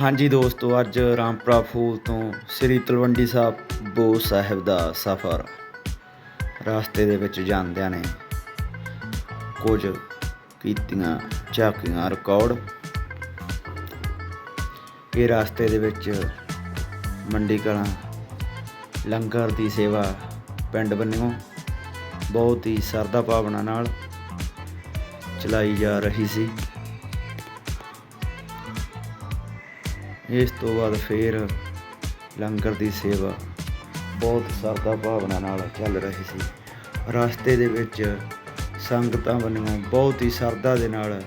ਹਾਂਜੀ ਦੋਸਤੋ, ਅੱਜ ਰਾਮਪੁਰਾ ਫੂਲ ਤੋਂ ਸ੍ਰੀ ਤਲਵੰਡੀ ਸਾਹਿਬ ਬੋ ਸਾਹਿਬ ਦਾ ਸਫ਼ਰ ਰਸਤੇ ਦੇ ਵਿੱਚ ਜਾਂਦਿਆਂ ਨੇ ਕੁਝ ਕੀਤੀਆਂ, ਝਾਕੀਆਂ ਰਿਕਾਰਡ। ਇਹ ਰਸਤੇ ਦੇ ਵਿੱਚ ਮੰਡੀ ਕਲਾਂ, ਲੰਗਰ ਦੀ ਸੇਵਾ ਪਿੰਡ ਬੰਨਿਓ, ਬਹੁਤ ਹੀ ਸਰਦਾ ਭਾਵਨਾ ਨਾਲ ਚਲਾਈ ਜਾ ਰਹੀ ਸੀ। ਇਸ ਤੋਂ ਬਾਅਦ ਫੇਰ ਲੰਗਰ ਦੀ ਸੇਵਾ ਬਹੁਤ ਸਰਦਾ ਭਾਵਨਾ ਨਾਲ ਚੱਲ ਰਹੀ ਸੀ। ਰਸਤੇ ਦੇ ਵਿੱਚ ਸੰਗਤਾਂ ਵੱਲੋਂ ਬਹੁਤ ਹੀ ਸਰਦਾ ਦੇ ਨਾਲ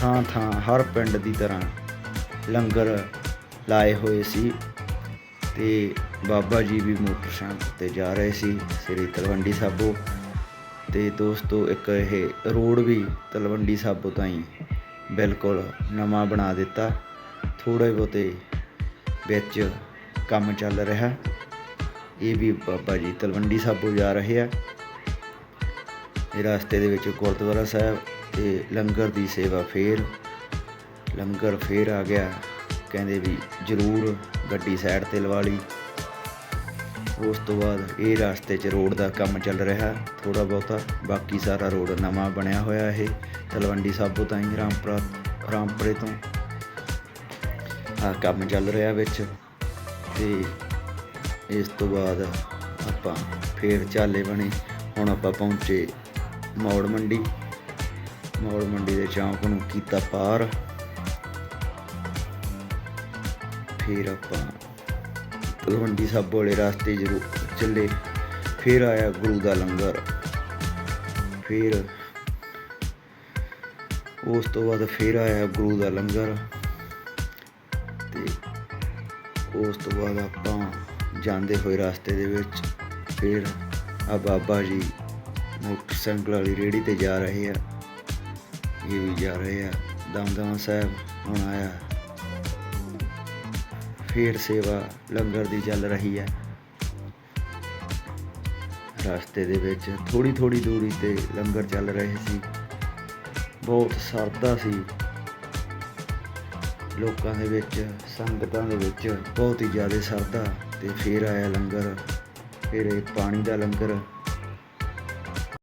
ਥਾਂ ਥਾਂ ਹਰ ਪਿੰਡ ਦੀ ਤਰ੍ਹਾਂ ਲੰਗਰ ਲਾਏ ਹੋਏ ਸੀ ਤੇ ਬਾਬਾ ਜੀ ਵੀ ਮੋਟਰਸਾਈਕਲ ਤੇ ਜਾ ਰਹੇ ਸੀ, ਸ੍ਰੀ ਤਲਵੰਡੀ ਸਾਬੋ। ਤੇ ਦੋਸਤੋ, ਇੱਕ ਇਹ ਰੋਡ ਵੀ ਤਲਵੰਡੀ ਸਾਬੋ ਤਾਈਂ ਬਿਲਕੁਲ ਨਵਾਂ ਬਣਾ ਦਿੱਤਾ। ਥੋੜੇ ਬਹੁਤੇ ਵਿੱਚ ਕੰਮ ਚੱਲ ਰਿਹਾ। ਇਹ ਵੀ ਬਾਬਾ ਜੀ ਤਲਵੰਡੀ ਸਾਬੋ ਜਾ ਰਹੇ ਆ। ਇਹ ਰਸਤੇ ਦੇ ਵਿੱਚ ਗੁਰਦੁਆਰਾ ਸਾਹਿਬ ਤੇ ਲੰਗਰ ਦੀ ਸੇਵਾ ਫੇਰ, ਲੰਗਰ ਫੇਰ ਆ ਗਿਆ। ਕਹਿੰਦੇ ਵੀ ਜ਼ਰੂਰ ਗੱਡੀ ਸਾਈਡ ਤੇ ਲਵਾ ਲਈ। ਉਸ ਤੋਂ ਬਾਅਦ ਇਹ ਰਸਤੇ 'ਚ ਰੋਡ ਦਾ ਕੰਮ ਚੱਲ ਰਿਹਾ ਥੋੜਾ ਬਹੁਤਾ। ਬਾਕੀ ਸਾਰਾ ਰੋਡ ਨਵਾਂ ਬਣਿਆ ਹੋਇਆ ਇਹ, ਤਲਵੰਡੀ ਸਾਬੋ ਤਾਈਂ ਰਾਮਪੁਰਾ, ਰਾਮਪੁਰੇ ਤੋਂ। ਆ ਕੰਮ ਚੱਲ ਰਿਹਾ ਵਿੱਚ ਤੇ ਇਸ ਤੋਂ ਬਾਅਦ ਆਪਾਂ ਫੇਰ ਝਾਲੇ ਬਣੇ। ਹੁਣ ਆਪਾਂ ਪਹੁੰਚੇ ਮੌੜ ਮੰਡੀ। ਮੌੜ ਮੰਡੀ ਦੇ ਚੌਂਕ ਨੂੰ ਕੀਤਾ ਪਾਰ। ਫਿਰ ਆਪਾਂ ਤਲਵੰਡੀ ਸਾਬੋ ਵਾਲੇ ਰਸਤੇ ਜਰੂ ਚੱਲੇ। ਫੇਰ ਆਇਆ ਗੁਰੂ ਦਾ ਲੰਗਰ। ਫਿਰ ਉਸ ਤੋਂ ਬਾਅਦ ਫਿਰ ਆਇਆ ਗੁਰੂ ਦਾ ਲੰਗਰ। ਤੇ ਉਸ ਤੋਂ ਬਾਅਦ ਆਪਾਂ ਜਾਂਦੇ ਹੋਏ ਰਸਤੇ ਦੇ ਵਿੱਚ ਫਿਰ ਆ ਬਾਬਾ ਜੀ ਮੋਟਰਸਾਈਕਲ ਵਾਲੀ ਰੇੜੀ ਤੇ ਜਾ ਰਹੇ ਆ। ਇਹ ਵੀ ਜਾ ਰਹੇ ਆ। ਦਮਦਮਾ ਸਾਹਿਬ ਹੁਣ ਆਇਆ। ਫਿਰ ਸੇਵਾ ਲੰਗਰ ਦੀ ਚੱਲ ਰਹੀ ਹੈ ਰਸਤੇ ਦੇ ਵਿੱਚ ਥੋੜੀ ਥੋੜੀ ਦੂਰੀ ਤੇ ਲੰਗਰ ਚੱਲ ਰਹੇ ਸੀ। ਬਹੁਤ ਸਰਦਾ ਸੀ। ਲੋਕਾਂ ਦੇ ਵਿੱਚ, ਸੰਗਤਾਂ ਦੇ ਵਿੱਚ ਬਹੁਤ ਹੀ ਜ਼ਿਆਦਾ ਸਰਦਾ ਤੇ ਫਿਰ ਆਇਆ ਲੰਗਰ, ਫਿਰ ਇਹ ਪਾਣੀ ਦਾ ਲੰਗਰ।